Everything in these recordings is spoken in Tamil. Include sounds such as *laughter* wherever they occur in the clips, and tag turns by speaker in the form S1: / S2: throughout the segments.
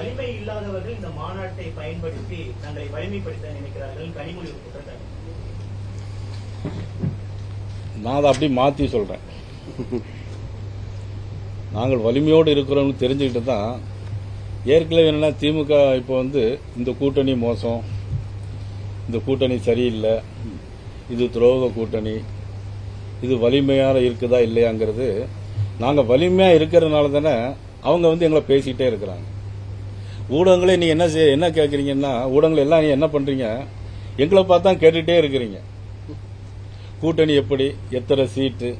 S1: வலிமை இல்லாதவர்கள் இந்த மாநாட்டை பயன்படுத்தி தங்களை வலிமைப்படுத்த நினைக்கிறார்கள் கனிமொழி குற்றச்சாட்டு.
S2: நான் அதை அப்படி மாற்றி சொல்கிறேன் நாங்கள் வலிமையோடு இருக்கிறோம்னு தெரிஞ்சுக்கிட்டு தான் ஏற்கனவே என்னன்னா திமுக இப்போ வந்து இந்த கூட்டணி மோசம் இந்த கூட்டணி சரியில்லை இது துரோக கூட்டணி இது வலிமையாக இருக்குதா இல்லையாங்கிறது நாங்கள் வலிமையாக இருக்கிறதுனால தானே அவங்க வந்து எங்களை பேசிக்கிட்டே இருக்கிறாங்க. ஊடகங்களே நீங்கள் என்ன செய்ய என்ன கேட்குறீங்கன்னா ஊடகங்கள் எல்லாம் நீங்கள் என்ன பண்ணுறீங்க எங்களை பார்த்தா கேட்டுகிட்டே இருக்கிறீங்க. கூட்டணி எப்படி? எத்தனை சீட்டு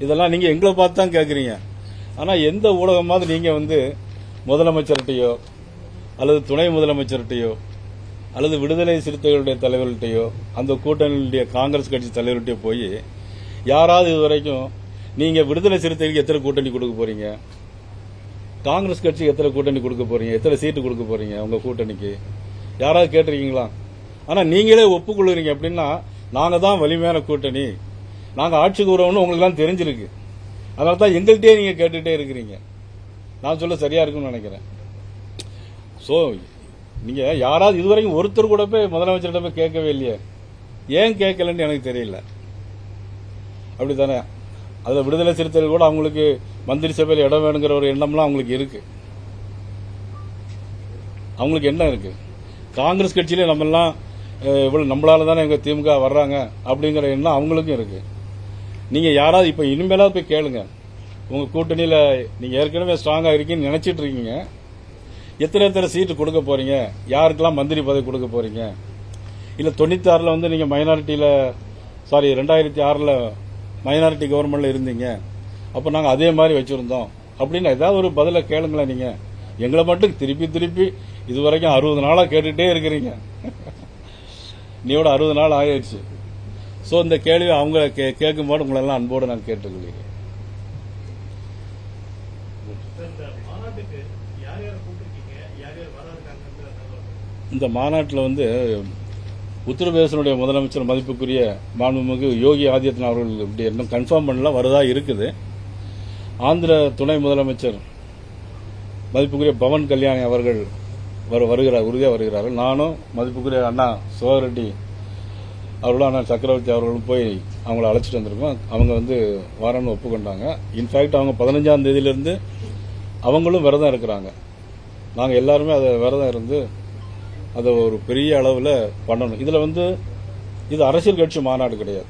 S2: இதெல்லாம் நீங்க எங்களை பார்த்து தான் கேட்குறீங்க ஆனால் எந்த ஊடகமாவது நீங்கள் வந்து முதலமைச்சர்கிட்டையோ அல்லது துணை முதலமைச்சர்கிட்டையோ அல்லது விடுதலை சிறுத்தைகளுடைய தலைவர்கள்ட்டையோ அந்த கூட்டணியுடைய காங்கிரஸ் கட்சி தலைவர்கிட்டயோ போய் யாராவது இது வரைக்கும் நீங்கள் விடுதலை சிறுத்தைகளுக்கு எத்தனை கூட்டணி கொடுக்க போறீங்க? காங்கிரஸ் கட்சிக்கு எத்தனை கூட்டணி கொடுக்க போறீங்க? எத்தனை சீட்டு கொடுக்க போறீங்க உங்க கூட்டணிக்கு? யாராவது கேட்டிருக்கீங்களா? ஆனா நீங்களே ஒப்புக்கொள்ளுறீங்க அப்படின்னா நாங்க தான் வலிமையான கூட்டணி. நாங்க ஆட்சிக்கு வருவோம்னு உங்களுக்கு எல்லாம் தெரிஞ்சிருக்கு. அதனால தான் எங்கள்கிட்டயே நீங்க கேட்டுட்டே இருக்கிறீங்க. நான் சொல்ல சரியா இருக்கும்னு நினைக்கிறேன். ஸோ நீங்க யாராவது இதுவரைக்கும் ஒருத்தர் கூட போய் முதலமைச்சர்கிட்ட போய் கேட்கவே இல்லையே. ஏன் கேட்கலன்னு எனக்கு தெரியல. அப்படித்தானே? அதுல விடுதலை சிறுத்தைகள் கூட அவங்களுக்கு மந்திரி சபையில் இடம் வேணுங்கிற ஒரு எண்ணம்லாம் அவங்களுக்கு இருக்கு. அவங்களுக்கு என்ன இருக்கு? காங்கிரஸ் கட்சியிலே நம்ம எல்லாம் இவ்வளவு நம்மளால தானே எங்க திமுக வர்றாங்க அப்படிங்கிற எண்ணம் அவங்களுக்கும் இருக்கு. நீங்க யாராவது இப்ப இனிமேலாவது போய் கேளுங்க. உங்க கூட்டணியில நீங்க ஏற்கனவே ஸ்ட்ராங்கா இருக்கீங்கன்னு நினைச்சிட்டு இருக்கீங்க. எத்தனை எத்தனை சீட்டு கொடுக்க போறீங்க? யாருக்கெல்லாம் மந்திரி பதவி கொடுக்க போறீங்க? இல்ல தொண்ணூத்தி ஆறுல வந்து நீங்க மைனாரிட்டியில சாரி ரெண்டாயிரத்தி ஆறுல மைனாரிட்டி கவர்மெண்ட்ல இருந்தீங்க. அப்ப நாங்க அதே மாதிரி வச்சிருந்தோம். அப்படின்னு ஏதாவது ஒரு பதில கேளுங்களேன் நீங்க. எங்களை மட்டும் திருப்பி திருப்பி இது வரைக்கும் அறுபது நாளா கேட்டுட்டே இருக்கிறீங்க. நீயோட அறுபது நாள் ஆயிடுச்சு. சோ இந்த கேள்வி அவங்க கே- கேட்கும்போது உங்களை எல்லாம் அன்போடு நான் கேட்டுக்கொள்கிறேன்.
S1: இந்த
S2: மாநாட்டில் வந்து உத்தரப்பிரதேசனுடைய முதலமைச்சர் மதிப்புக்குரிய மாண்புமிகு யோகி ஆதித்யநாத் அவர்கள் இப்படி இன்னும் கன்ஃபார்ம் பண்ணல வரதா இருக்குது. ஆந்திர துணை முதலமைச்சர் மதிப்புக்குரிய பவன் கல்யாணி அவர்கள் வரு வருகிறார் உறுதியாக வருகிறார்கள். நானும் மதிப்புக்குரிய அண்ணா சோகரெட்டி அவர்களும் அண்ணா சக்கரவர்த்தி அவர்களும் போய் அவங்கள அழைச்சிட்டு வந்திருக்கோம். அவங்க வந்து வரேன்னு ஒப்புக்கொண்டாங்க. இன்ஃபேக்ட் அவங்க பதினஞ்சாம் தேதியிலிருந்து அவங்களும் விரதம் இருக்கிறாங்க. நாங்கள் எல்லாருமே அதை விரதம் இருந்து அதை ஒரு பெரிய அளவில் பண்ணணும். இதில் வந்து இது அரசியல் கட்சி மாநாடு கிடையாது.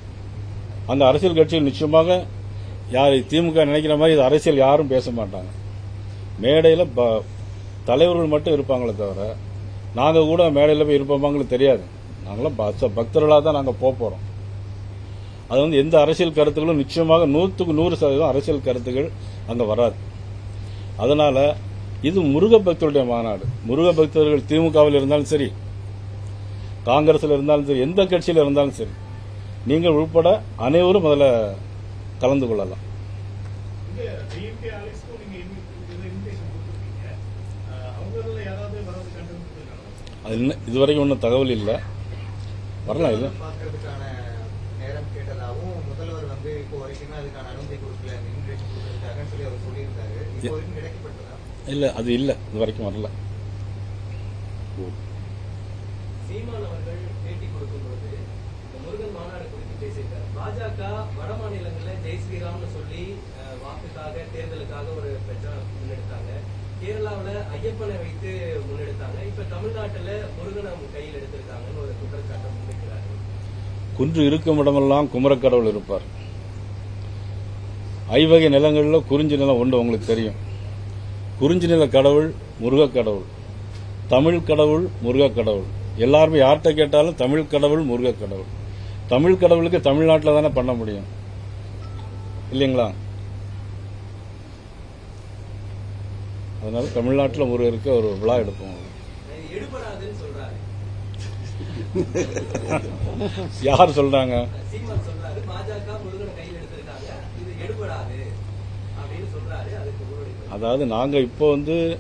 S2: அந்த அரசியல் கட்சியில் நிச்சயமாக யார் திமுக நினைக்கிற மாதிரி இது அரசியல் யாரும் பேச மாட்டாங்க. மேடையில் ப- தலைவர்கள் மட்டும் இருப்பாங்களே தவிர நாங்கள் கூட மேடையில் போய் இருப்போமாங்களுக்கு தெரியாது. நாங்களாம் பக்த- பக்தர்களாக தான் நாங்கள் போக போகிறோம் அது வந்து எந்த அரசியல் கருத்துக்களும் நிச்சயமாக நூற்றுக்கு நூறு சதவீதம் அரசியல் கருத்துக்கள் அங்கே வராது. அதனால் இது முருக பக்தருடைய மாநாடு. முருக பக்தர்கள் திமுகவில் இருந்தாலும் சரி காங்கிரஸ்ல இருந்தாலும் சரி எந்த கட்சியில் இருந்தாலும் சரி நீங்கள் உட்பட அனைவரும் அதில் கலந்து கொள்ளலாம். அது இன்னும் இதுவரைக்கும் ஒன்றும் தகவல் இல்லை. வரலாம் இது. இல்லை அது இல்லை. இது வரைக்கும் வரல.
S3: சீமான் அவர்கள் பேட்டி கொடுக்கும்போது இந்த முருகன் மாநாடு குறித்து பேசியிருக்காரு. பாஜக வட மாநிலங்கள்ல ஜெய் ஸ்ரீராம்னு சொல்லி வாக்குக்காக தேர்தலுக்காக ஒரு பிரச்சாரம் முன்னெடுத்தாங்க. கேரளாவுல ஐயப்பனை வைத்து முன்னெடுத்தாங்க. இப்ப தமிழ்நாட்டுல முருகனை கையில் எடுத்திருக்காங்கன்னு ஒரு குற்றச்சாட்டை முன்வைக்கிறாரு.
S2: குன்று இருக்கும் இடமெல்லாம் குமரக்கடவுள் இருப்பார். ஐவகை நிலங்களில் குறிஞ்சி நிலம் உண்டு உங்களுக்கு தெரியும். குறிஞ்சி நில கடவுள் முருகக் கடவுள். தமிழ் கடவுள் முருகக் கடவுள். எல்லாருமே யார்கிட்ட கேட்டாலும் தமிழ் கடவுள் முருகக் கடவுள். தமிழ் கடவுளுக்கு தமிழ்நாட்டில் தானே பண்ண முடியும். இல்லைங்களா? அதனால தமிழ்நாட்டில் முருகருக்கு ஒரு விழா எடுப்போம். யார் சொல்றாங்க
S3: சீமான் சொல்றாரு பாஜக முருகனை கையில் எடுத்திருக்காங்க இது எடுபடாது அப்படின்னு சொல்றாரு அதுக்கு உங்களுடைய பதில்.
S2: அதாவது நாங்க இப்போ வந்து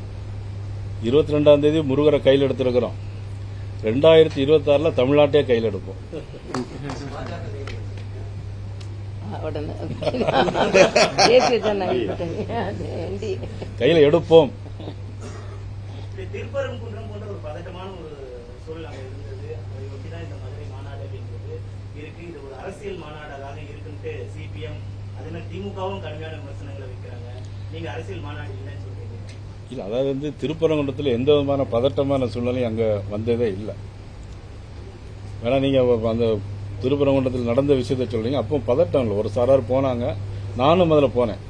S2: இருபத்தி ரெண்டாம் தேதி முருகரை கையில் எடுத்திருக்கிறோம். ரெண்டாயிரத்தி இருபத்தி ஆறுல தமிழ்நாட்டையே கையில் எடுப்போம். *laughs* *laughs*
S3: கையில்
S2: எடுப்போம்.
S4: அரசியல் மாநாடாக இருக்குன்ட்டு சிபிஎம் திமுகவும் கடுமையான விமர்சனங்களை வைக்கிறாங்க. நீங்க அரசியல் மாநாடு இல்லைன்னு சொல்றீங்க.
S2: இல்லை அதாவது வந்து திருப்பரங்குன்றத்தில் எந்த விதமான பதட்டமான சூழ்நிலையும் அங்கே வந்ததே இல்லை. வேணா நீங்கள் அந்த திருப்பரங்குன்றத்தில் நடந்த விஷயத்த சொல்கிறீங்க அப்போ பதட்டம் இல்லை. ஒரு சாரார் போனாங்க. நானும் அதில் போனேன்.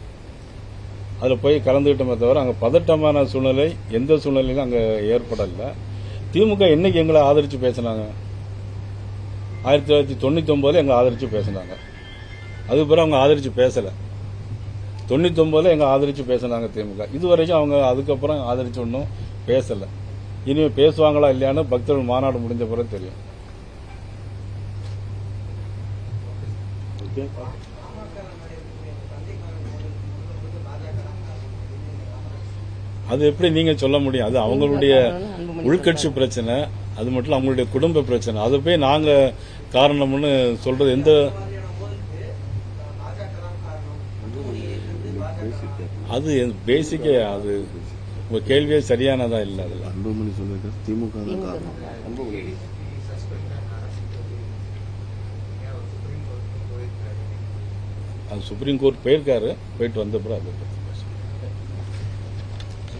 S2: அதில் போய் கலந்துக்கிட்டோமே தவிர அங்கே பதட்டமான சூழ்நிலை எந்த சூழ்நிலையிலும் அங்கே ஏற்படலை. திமுக என்னைக்கு எங்களை ஆதரித்து பேசினாங்க? ஆயிரத்தி தொள்ளாயிரத்தி தொண்ணூற்றி ஒன்பதுல எங்களை ஆதரித்து பேசினாங்க. அதுக்கு பிறகு அவங்க ஆதரித்து பேசலை. தொண்ணூத்தொன்பதுல எங்க ஆதரிச்சு பேசினாங்க திமுக. இது வரைக்கும் அவங்க அதுக்கப்புறம் ஆதரிச்சு ஒன்றும் பேசல. இனிமே பேசுவாங்களா இல்லையான்னு பக்தர்கள் மாநாடு முடிஞ்ச பிறகு தெரியும். அது எப்படி நீங்க சொல்ல முடியும்? அது அவங்களுடைய உள்கட்சி பிரச்சனை அது மட்டும் இல்ல அவங்களுடைய குடும்ப பிரச்சனை. அதை போய் நாங்க காரணம்னு சொல்றது எந்த அது பேசிக்கே அது உங்க கேள்வியே சரியானதா இல்லை அதுல?
S5: அன்புமணி சொல்லியிருக்காரு திமுக தான் காரணம். அன்புமணி.
S2: அது சுப்ரீம் கோர்ட் போயிருக்காரு போயிட்டு வந்த அது.